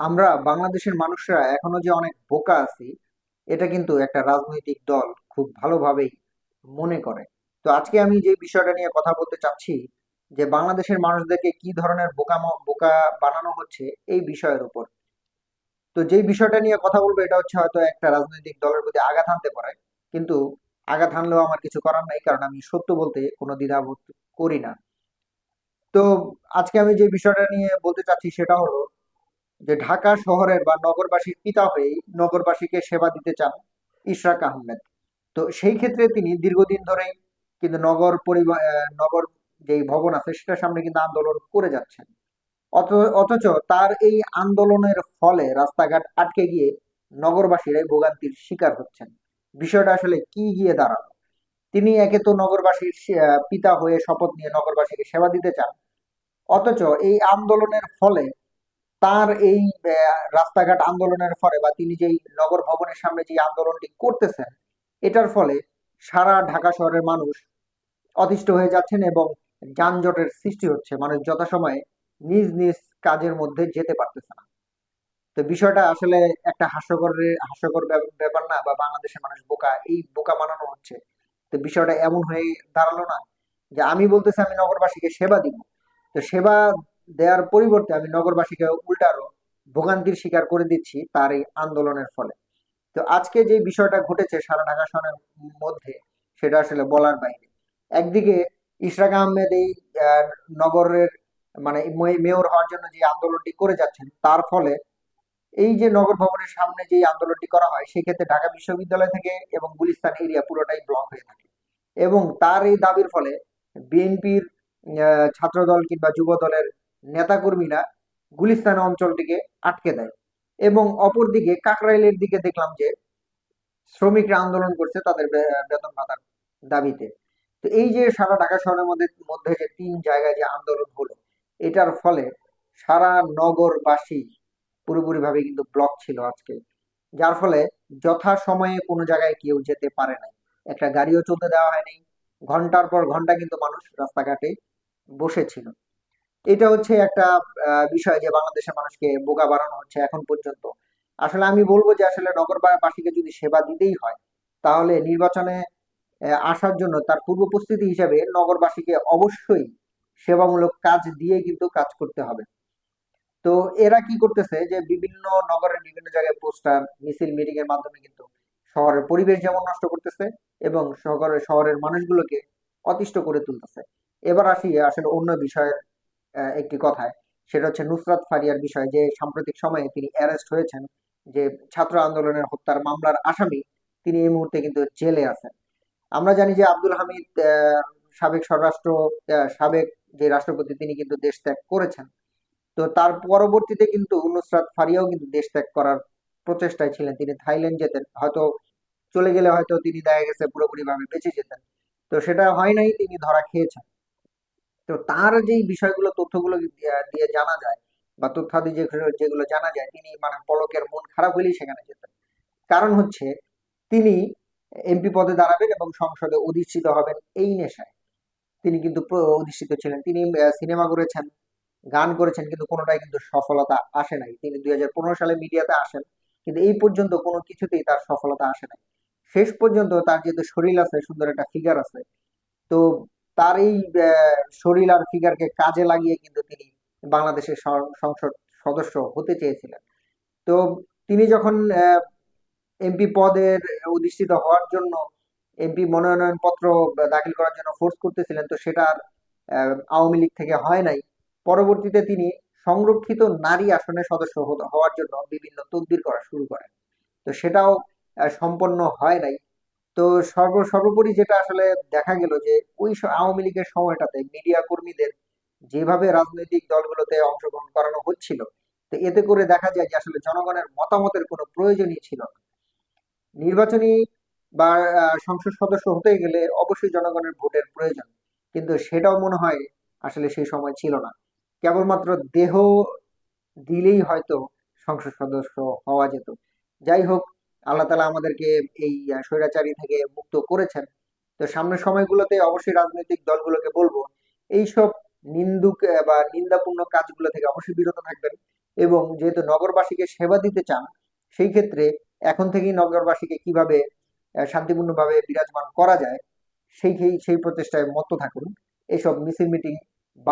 আমরা বাংলাদেশের মানুষরা এখনও যে অনেক বোকা আছি, এটা কিন্তু একটা রাজনৈতিক দল খুব ভালোভাবেই মনে করে। তো আজকে আমি যে বিষয়টা নিয়ে কথা বলতে চাচ্ছি, যে বাংলাদেশের মানুষদেরকে কি ধরনের বোকা বোকা বানানো হচ্ছে, এই বিষয়ের উপর। তো যেই বিষয়টা নিয়ে কথা বলব, এটা হচ্ছে হয়তো একটা রাজনৈতিক দলের প্রতি আঘাত হানতে পারে, কিন্তু আঘাত হানলেও আমার কিছু করার নাই, কারণ আমি সত্য বলতে কোনো দ্বিধাবোধ করি না। তো আজকে আমি যে বিষয়টা নিয়ে বলতে চাচ্ছি, সেটা হলো যে ঢাকা শহরের বা নগরবাসীর পিতা হয়েই নগরবাসীকে সেবা দিতে চান ইশরাক আহমেদ। তো সেই ক্ষেত্রে তিনি দীর্ঘদিন ধরেই কিন্তু নগর পরিবার নগর যেই ভবন আছে সেটার সামনে কিন্তু আন্দোলন করে যাচ্ছেন। অথচ তার এই আন্দোলনের ফলে রাস্তাঘাট আটকে গিয়ে নগরবাসীরাই ভোগান্তির শিকার হচ্ছেন। বিষয়টা আসলে কি গিয়ে দাঁড়াল? তিনি একে তো নগরবাসীর পিতা হয়ে শপথ নিয়ে নগরবাসীকে সেবা দিতে চান, অথচ এই আন্দোলনের ফলে তার এই রাস্তাঘাট আন্দোলনের ফলে বা তিনি যেই নগর ভবনের সামনে যে আন্দোলনটি করতেছেন, এটার ফলে সারা ঢাকা শহরের মানুষ অতিষ্ঠ হয়ে যাচ্ছেন এবং যানজটের সৃষ্টি হচ্ছে। মানুষ যথাসময়ে নিজ নিজ কাজের মধ্যে যেতে পারতেছে না। তো বিষয়টা আসলে একটা হাস্যকর হাস্যকর ব্যাপ- ব্যাপার না বা বাংলাদেশের মানুষ বোকা, এই বোকা বানানো হচ্ছে। তো বিষয়টা এমন হয়ে দাঁড়াল না যে আমি বলতেছি আমি নগরবাসীকে সেবা দিব। তো সেবা দেওয়ার পরিবর্তে আমি নগরবাসীকে উল্টা আরও ভোগান্তির শিকার করে দিচ্ছি তার এই আন্দোলনের ফলে। তো আজকে যে বিষয়টা ঘটেছে সারা ঢাকা শহরের মধ্যে, সেটা আসলে বলার বাইরে। একদিকে ইশরাক আহমেদ এই নগরের মানে মেয়র হওয়ার জন্য যে আন্দোলনটি করে যাচ্ছেন, তার ফলে এই যে নগর ভবনের সামনে যে আন্দোলনটি করা হয়, সেক্ষেত্রে ঢাকা বিশ্ববিদ্যালয় থেকে এবং গুলিস্তান এরিয়া পুরোটাই ব্লক হয়ে থাকে। এবং তার এই দাবির ফলে বিএনপির ছাত্রদল কিংবা যুব দলের নেতাকর্মীরা গুলিস্তান অঞ্চলটিকে আটকে দেয় এবং অপরদিকে কাকরাইলের দিকে দেখলাম যে শ্রমিকরা আন্দোলন করছে তাদের বেতন ভাতার দাবিতে। তো এই যে সারা ঢাকা শহরের মধ্যে মধ্যে যে তিন জায়গায় যে আন্দোলন হলো, এটার ফলে সারা নগরবাসী পুরোপুরিভাবে কিন্তু ব্লক ছিল আজকে। যার ফলে যথা সময়ে কোনো জায়গায় কেউ যেতে পারে নাই। একটা গাড়িও চলতে দেওয়া হয়নি। ঘণ্টার পর ঘণ্টা কিন্তু মানুষ রাস্তাঘাটে বসেছিল। এটা হচ্ছে একটা বিষয় যে বাংলাদেশের মানুষকে বোকা বানানো হচ্ছে এখন পর্যন্ত। আসলে আমি বলব যে আসলে নগরবাসীকে যদি সেবা দিতেই হয়, তাহলে নির্বাচনে আসার জন্য তার পূর্ব প্রস্তুতি হিসাবে নগরবাসীকে অবশ্যই সেবামূলক কাজ দিয়ে কিন্তু কাজ করতে হবে। তো এরা কি করতেছে যে বিভিন্ন নগরের বিভিন্ন জায়গায় পোস্টার, মিছিল, মিটিং এর মাধ্যমে কিন্তু শহরের পরিবেশ যেমন নষ্ট করতেছে এবং শহরের শহরের মানুষগুলোকে অতিষ্ঠ করে তুলতেছে। এবার আসি আসলে অন্য বিষয়ের একটি কথায়। সেটা হচ্ছে নুসরাত ফারিয়ার বিষয় যে সাম্প্রতিক সময়ে তিনি অ্যারেস্ট হয়েছেন, যে ছাত্র আন্দোলনের হত্যার মামলার আসামি, তিনি এই মুহূর্তে কিন্তু জেলে আছেন। আমরা জানি যে আব্দুল হামিদ সাবেক স্বরাষ্ট্র সাবেক যে রাষ্ট্রপতি, তিনি কিন্তু দেশ ত্যাগ করেছেন। তো তার পরবর্তীতে কিন্তু নুসরাত ফারিয়াও কিন্তু দেশ ত্যাগ করার প্রচেষ্টায় ছিলেন। তিনি থাইল্যান্ড যেতেন। হয়তো চলে গেলে হয়তো তিনি দেখা গেছে পুরোপুরি ভাবে বেঁচে যেতেন। তো সেটা হয় নাই, তিনি ধরা খেয়েছেন। তো তার যেই বিষয়গুলো, তথ্যগুলো দিয়ে জানা যায় বা তথ্যাদি যেগুলো যেগুলো জানা যায়, তিনি মানে পলকের মন খারাপ হলেই সেখানে যেতেন। কারণ হচ্ছে, তিনি এমপি পদে দাঁড়াবেন এবং সংসদে অধিষ্ঠিত হবেন এই নেশায়। তিনি কিন্তু অধিষ্ঠিত ছিলেন। তিনি সিনেমা করেছেন, গান করেছেন, কিন্তু কোনোটাই কিন্তু সফলতা আসে নাই। তিনি দুই হাজার পনেরো সালে মিডিয়াতে আসেন, কিন্তু এই পর্যন্ত কোনো কিছুতেই তার সফলতা আসে নাই। শেষ পর্যন্ত তার যেহেতু শরীর আছে, সুন্দর একটা ফিগার আছে, তো তার এই শরীর আর ফিগারকে কাজে লাগিয়ে কিন্তু তিনি বাংলাদেশের সংসদ সদস্য হতে চেয়েছিলেন। তো তিনি যখন এমপি পদের অধিষ্ঠিত হওয়ার জন্য এমপি মনোনয়ন পত্র দাখিল করার জন্য ফোর্স করতেছিলেন, তো সেটা আওয়ামী লীগ থেকে হয় নাই। পরবর্তীতে তিনি সংরক্ষিত নারী আসনে সদস্য হওয়ার জন্য বিভিন্ন তদবির করা শুরু করেন। তো সেটাও সম্পন্ন হয় নাই। তো সর্ব, সর্বোপরি যেটা আসলে দেখা গেল যে ওই আওয়ামী লীগের সময়টাতে মিডিয়া কর্মীদের যেভাবে রাজনৈতিক দলগুলোতে অংশগ্রহণ করানো হচ্ছিল, তো এতে করে দেখা যায় যে আসলে জনগণের মতামতের কোনো প্রয়োজনই ছিল না। নির্বাচনী বা সংসদ সদস্য হতে গেলে অবশ্যই জনগণের ভোটের প্রয়োজন, কিন্তু সেটাও মনে হয় আসলে সেই সময় ছিল না। কেবলমাত্র দেহ দিলেই হয়তো সংসদ সদস্য হওয়া যেত। যাই হোক আল্লাহ তালা আমাদেরকে এই স্বৈরাচারী থেকে মুক্ত করেছেন। তো সামনের সময়গুলোতে অবশ্যই রাজনৈতিক দলগুলোকে বলব, এইসব নিন্দুক বা নিন্দাপূর্ণ কাজগুলো থেকে অবশ্যই বিরত থাকবেন এবং যেহেতু নগরবাসীকে সেবা দিতে চান, সেই ক্ষেত্রে এখন থেকেই নগরবাসীকে কীভাবে শান্তিপূর্ণভাবে বিরাজমান করা যায় সেই- সেই প্রচেষ্টায় মত্ত থাকুন। এসব মিছিল, মিটিং